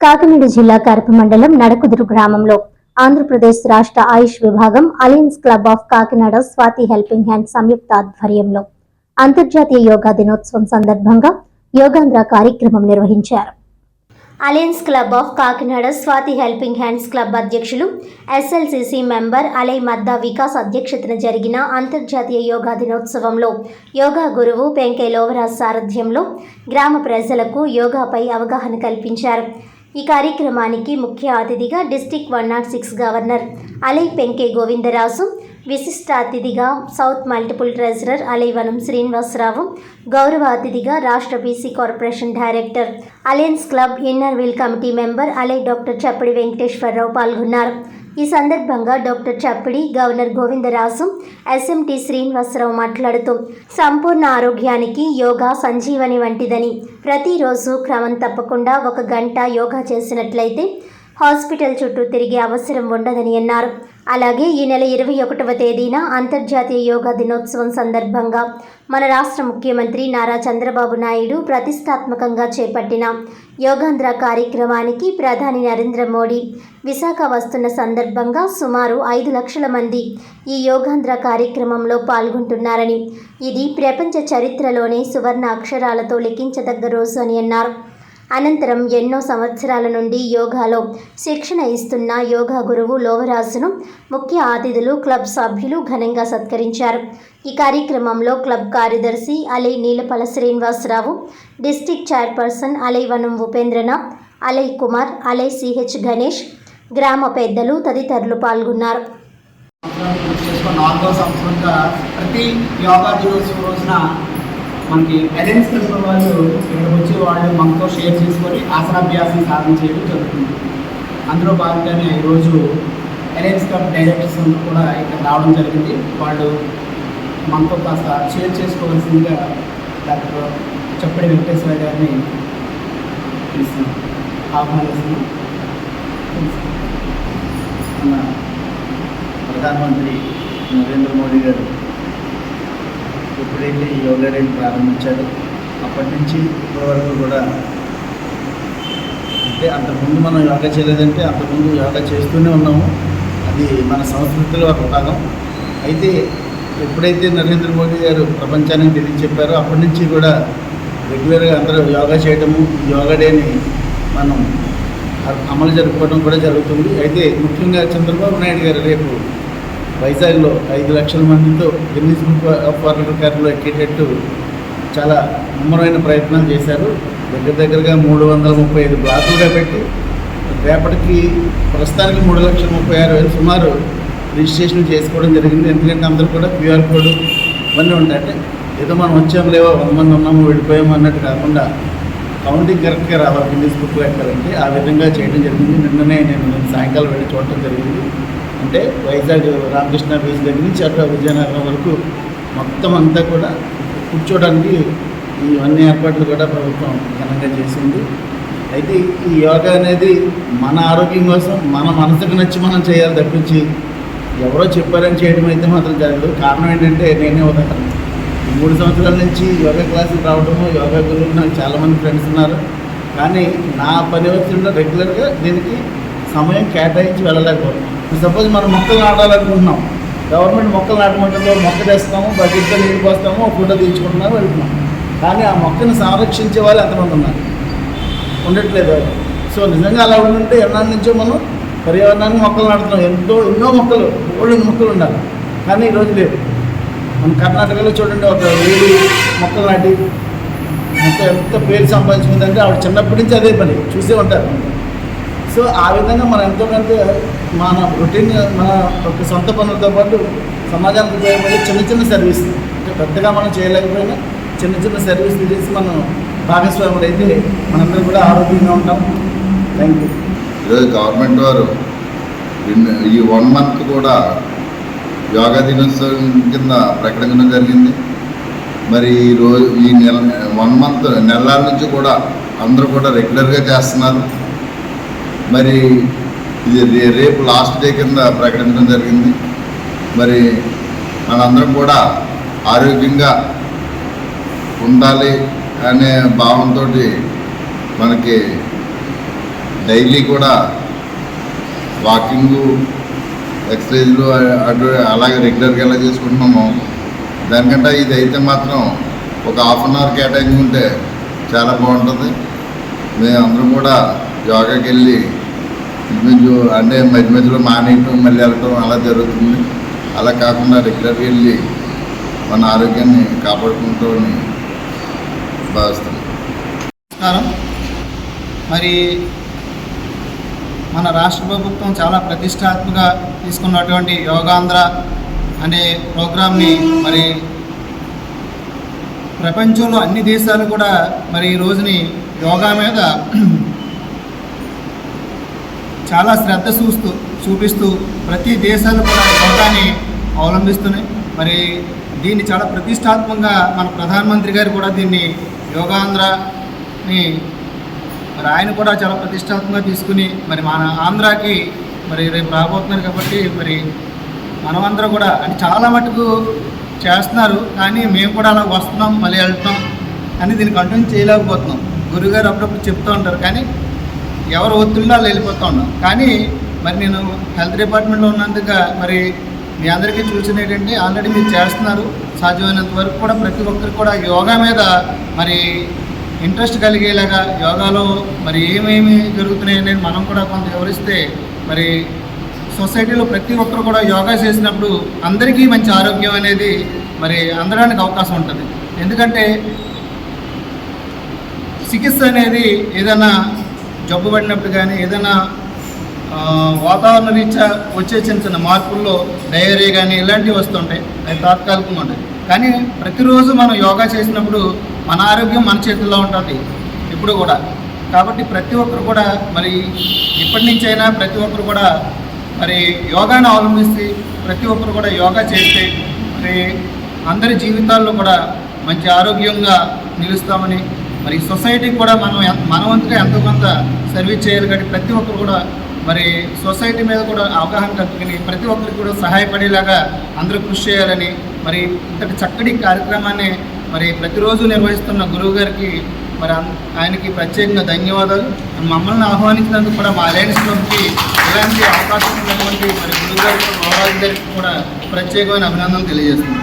కాకినాడ జిల్లా కరప మండలం నడకుదురు గ్రామంలో ఆంధ్రప్రదేశ్ రాష్ట్ర ఆయుష్ విభాగం alliance club of Kakinada Swathi helping hand సంయుక్త ఆధ్వర్యంలో అంతర్జాతీయ యోగా దినోత్సవం సందర్భంగా యోగాంధ్ర కార్యక్రమం నిర్వహించారు. Alliance club of Kakinada Swathi helping hands club అధ్యక్షులు ఎస్ఎల్సిసి మెంబర్ అలై మద్దా వికాస్ అధ్యక్షతన జరిగిన అంతర్జాతీయ యోగా దినోత్సవంలో యోగా గురువు పెంకే లోవరాజ్ సారథ్యంలో గ్రామ ప్రజలకు యోగాపై అవగాహన కల్పించారు. ఈ కార్యక్రమానికి ముఖ్య అతిథిగా district one nought six governor ally Penke Govindaraju విశిష్ట అతిథిగా సౌత్ మల్టిపుల్ ట్రెజరర్ అలైవనం శ్రీనివాసరావు గౌరవ అతిథిగా రాష్ట్ర BC corporation director alliance club inner wheel committee member ally doctor Chappadi Venkateswararao పాల్గొన్నారు. ఈ సందర్భంగా doctor Chappidi governor Govindaraju SMT Srinivasarao మాట్లాడుతూ సంపూర్ణ ఆరోగ్యానికి యోగా సంజీవని వంటిదని. ప్రతిరోజు క్రమం తప్పకుండా ఒక గంట యోగా చేసినట్లయితే హాస్పిటల్ చుట్టూ తిరిగే అవసరం ఉండదని అన్నారు. అలాగే ఈ నెల ఇరవై ఒకటవ తేదీన అంతర్జాతీయ యోగా దినోత్సవం సందర్భంగా మన రాష్ట్ర ముఖ్యమంత్రి నారా చంద్రబాబు నాయుడు ప్రతిష్టాత్మకంగా చేపట్టిన యోగాంధ్ర కార్యక్రమానికి ప్రధాని నరేంద్ర మోడీ విశాఖ వస్తున్న సందర్భంగా సుమారు ఐదు లక్షల మంది ఈ యోగాంధ్ర కార్యక్రమంలో పాల్గొంటున్నారని ఇది ప్రపంచ చరిత్రలోనే సువర్ణ అక్షరాలతో లిఖించదగ్గ రోజు అని అన్నారు. అనంతరం ఎన్నో సంవత్సరాల నుండి యోగాలో శిక్షణ ఇస్తున్న యోగా గురువు లోవరాజును ముఖ్య అతిథులు క్లబ్ సభ్యులు ఘనంగా సత్కరించారు. ఈ కార్యక్రమంలో క్లబ్ కార్యదర్శి అలై నీలపల శ్రీనివాసరావు డిస్టిక్ చైర్పర్సన్ అలై వనం ఉపేంద్రనాథ్ అలై కుమార్ అలై సిహెచ్ గణేష్ గ్రామ పెద్దలు తదితరులు పాల్గొన్నారు. ప్రతి యోగా దినోత్సవం రోజున మనకి అలయన్స్ క్లబ్ వాళ్ళు ఇక్కడికి వచ్చి వాళ్ళు మనతో షేర్ చేసుకొని ఆసనాభ్యాసం సాధన చేయడం జరుగుతుంది. అందులో భాగంగానే ఈరోజు అలయన్స్ క్లబ్ డైరెక్టర్స్ కూడా ఇక్కడ రావడం జరిగింది. వాళ్ళు మనతో కాస్త షేర్ చేసుకోవాల్సిందిగా డాక్టర్ చప్పడి వెంకటేశ్వర గారిని పిలుస్తున్నాం. ఆహ్వానిస్తున్నాం మన ప్రధానమంత్రి నరేంద్ర మోడీ గారు వెళ్ళి యోగా డేని ప్రారంభించాడు. అప్పటి నుంచి ఇప్పటివరకు కూడా అంటే అంతకుముందు మనం యోగా చేయలేదంటే అంతకుముందు యోగా చేస్తూనే ఉన్నాము. అది మన సంస్కృతిలో ఒక భాగం. అయితే ఎప్పుడైతే నరేంద్ర మోడీ గారు ప్రపంచానికి తెలియ చెప్పారో అప్పటి నుంచి కూడా రెగ్యులర్గా అందరూ యోగా చేయడము యోగా డేని మనం అమలు జరుపుకోవడం కూడా జరుగుతుంది. అయితే ముఖ్యంగా చంద్రబాబు నాయుడు గారు రేపు వైజాగ్లో ఐదు లక్షల మందితో గిన్నీస్ బుక్ ఆఫ్ వరల్డ్ రికార్డులో ఎక్కేటట్టు చాలా ముమ్మరమైన ప్రయత్నాలు చేశారు. దగ్గర దగ్గరగా మూడు వందల ముప్పై ఐదు బ్లాకులుగా పెట్టి రేపటికి ప్రస్తుతానికి మూడు లక్షల ముప్పై ఆరు వేలు సుమారు రిజిస్ట్రేషన్ చేసుకోవడం జరిగింది. ఎందుకంటే అందరూ కూడా క్యూఆర్ కోడ్ ఇవన్నీ ఉంటాయి. అంటే ఏదో మనం వచ్చాము లేవో వంద మంది ఉన్నాము వెళ్ళిపోయాము అన్నట్టు కాకుండా కౌంటింగ్ కరెక్ట్గా రావాలి. గిన్నీస్ బుక్లో ఎక్కాలంటే ఆ విధంగా చేయడం జరిగింది. నిన్ననే నేను నేను సాయంకాలం వెళ్ళి చూడటం జరిగింది. అంటే వైజాగ్ రామకృష్ణ బీచ్ దగ్గర నుంచి అట్లా విజయనగరం వరకు మొత్తం అంతా కూడా కూర్చోడానికి ఇవన్నీ ఏర్పాట్లు కూడా ప్రభుత్వం ఘనంగా చేసింది. అయితే ఈ యోగా అనేది మన ఆరోగ్యం కోసం మన మనసుకు నచ్చి మనం చేయాలి తప్పించి ఎవరో చెప్పారని చేయడం అయితే మాత్రం జరగదు. కారణం ఏంటంటే నేనే ఉదాహరణ మూడు సంవత్సరాల నుంచి యోగా క్లాసులు రావడము యోగా గురువులు నాకు చాలామంది ఫ్రెండ్స్ ఉన్నారు. కానీ నా పని వచ్చిన రెగ్యులర్గా దీనికి సమయం కేటాయించి వెళ్ళలేకపోతున్నాం సపోజ్ మనం మొక్కలు నాటాలనుకుంటున్నాం. గవర్నమెంట్ మొక్కలు నాటమంటే మొక్క తెస్తాము బకెట్లో నీళ్ళు పోస్తాము ఫోటో తీయించుకుంటున్నాము వెళ్తున్నాం. కానీ ఆ మొక్కను సంరక్షించే వాళ్ళు ఎంతమంది ఉన్నారు? ఉండట్లేదు సో నిజంగా అలా ఉండుంటే ఎన్నాళ్ళ నుంచో మనం పర్యావరణానికి మొక్కలు నాటుతున్నాం. ఎంతో ఎన్నో మొక్కలు ఓల్డ్ మొక్కలు ఉండాలి. కానీ ఈరోజు లేదు. మన కర్ణాటకలో చూడండి ఒక వేడి మొక్కలు నాటి మొక్క ఎంత పేరు సంపాదించుకుందంటే ఆవిడ చిన్నప్పటి నుంచి అదే పని. చూసే ఉంటారు. సో ఆ విధంగా మనం ఎంతోమంది మన రొటీన్ మన ఒక సొంత పనులతో పాటు సమాజానికి ఉపయోగపడే చిన్న చిన్న సర్వీస్ అంటే పెద్దగా మనం చేయలేకపోయినా చిన్న చిన్న సర్వీస్ చేసి మనం భాగస్వాములు అయితే మనందరం కూడా ఆరోగ్యంగా ఉంటాం. థ్యాంక్ యూ ఈరోజు గవర్నమెంట్ వారు ఈ వన్ మంత్ కూడా యోగా దినోత్సవం కింద ప్రకటించడం జరిగింది. మరి ఈ రోజు ఈ నెల వన్ మంత్ నెలల నుంచి కూడా అందరూ కూడా రెగ్యులర్గా చేస్తున్నారు. మరి ఇది రేపు లాస్ట్ డే కింద ప్రకటించడం జరిగింది. మరి మనందరం కూడా ఆరోగ్యంగా ఉండాలి అనే భావంతో మనకి డైలీ కూడా వాకింగ్ ఎక్సర్సైజ్లు అటు అలాగే రెగ్యులర్గా ఎలా చేసుకుంటున్నాము దానికంటే ఇది అయితే మాత్రం ఒక హాఫ్ అన్ అవర్ కేటాయించుకుంటే చాలా బాగుంటుంది. మేము అందరం కూడా యోగాకి వెళ్ళి ఇంచుమించు అంటే మధ్య మధ్యలో మానేయటం మళ్ళీ వెళ్ళటం అలా జరుగుతుంది. అలా కాకుండా రెగ్యులర్గా వెళ్ళి మన ఆరోగ్యాన్ని కాపాడుకుంటూ భావిస్తున్నాం. నమస్కారం. మరి మన రాష్ట్ర ప్రభుత్వం చాలా ప్రతిష్టాత్మక తీసుకున్నటువంటి యోగాంధ్ర అనే ప్రోగ్రామ్ని మరి ప్రపంచంలో అన్ని దేశాలు కూడా మరి ఈ రోజుని యోగా మీద చాలా శ్రద్ధ చూస్తూ చూపిస్తూ ప్రతి దేశాలు కూడా యోగాని అవలంబిస్తున్నాయి. మరి దీన్ని చాలా ప్రతిష్టాత్మకంగా మన ప్రధానమంత్రి గారు కూడా దీన్ని యోగాంధ్రని మరి ఆయన కూడా చాలా ప్రతిష్టాత్మకంగా తీసుకుని మరి మన ఆంధ్రాకి మరి రేపు రాబోతున్నారు కాబట్టి మరి మనమందరం కూడా అంటే చాలా మటుకు చేస్తున్నారు. కానీ మేము కూడా అలా వస్తున్నాం మళ్ళీ వెళ్తున్నాం అని దీన్ని కంటిన్యూ చేయలేకపోతున్నాం. గురుగారు అప్పుడప్పుడు చెప్తూ ఉంటారు. కానీ ఎవరు ఒత్తిడిలో వాళ్ళు ఉన్నాం. కానీ మరి నేను హెల్త్ డిపార్ట్మెంట్లో ఉన్నందుక మరి మీ అందరికీ చూసిన ఏంటంటే ఆల్రెడీ మీరు చేస్తున్నారు. సాధ్యమైనంత వరకు కూడా ప్రతి ఒక్కరు కూడా యోగా మీద మరి ఇంట్రెస్ట్ కలిగేలాగా యోగాలో మరి ఏమేమి జరుగుతున్నాయి అనేది మనం కూడా కొంత వివరిస్తే మరి సొసైటీలో ప్రతి ఒక్కరు కూడా యోగా చేసినప్పుడు అందరికీ మంచి ఆరోగ్యం అనేది మరి అందడానికి అవకాశం ఉంటుంది. ఎందుకంటే చికిత్స అనేది ఏదైనా జబ్బు పడినప్పుడు కానీ ఏదైనా వాతావరణ రీత్యా వచ్చే చిన్న చిన్న మార్పుల్లో డయేరియా కానీ ఇలాంటివి వస్తుంటాయి. అవి తాత్కాలికంగా ఉంటాయి. కానీ ప్రతిరోజు మనం యోగా చేసినప్పుడు మన ఆరోగ్యం మన చేతుల్లో ఉంటుంది. ఇప్పుడు కూడా. కాబట్టి ప్రతి ఒక్కరు కూడా మరి ఇప్పటి నుంచైనా ప్రతి ఒక్కరు కూడా మరి యోగాను అవలంబిస్తే ప్రతి ఒక్కరు కూడా యోగా చేస్తే మరి అందరి జీవితాల్లో కూడా మంచి ఆరోగ్యంగా నిలుస్తామని మరి సొసైటీకి కూడా మనం మనవంతుగా ఎంతో కొంత సర్వీస్ చేయాలి కాబట్టి ప్రతి ఒక్కరు కూడా మరి సొసైటీ మీద కూడా అవగాహన కలుపుకొని ప్రతి ఒక్కరికి కూడా సహాయపడేలాగా అందరూ కృషి చేయాలని మరి ఇంతటి చక్కటి కార్యక్రమాన్ని మరి ప్రతిరోజు నిర్వహిస్తున్న గురువు గారికి మరి ఆయనకి ప్రత్యేకంగా ధన్యవాదాలు. మమ్మల్ని ఆహ్వానించినందుకు కూడా మా అలయన్స్ క్లబ్కి ఇలాంటి అవకాశం ఉన్నటువంటి మరి గురువు గారికి గౌరవ గారికి కూడా ప్రత్యేకమైన అభినందనలు తెలియజేస్తున్నాం.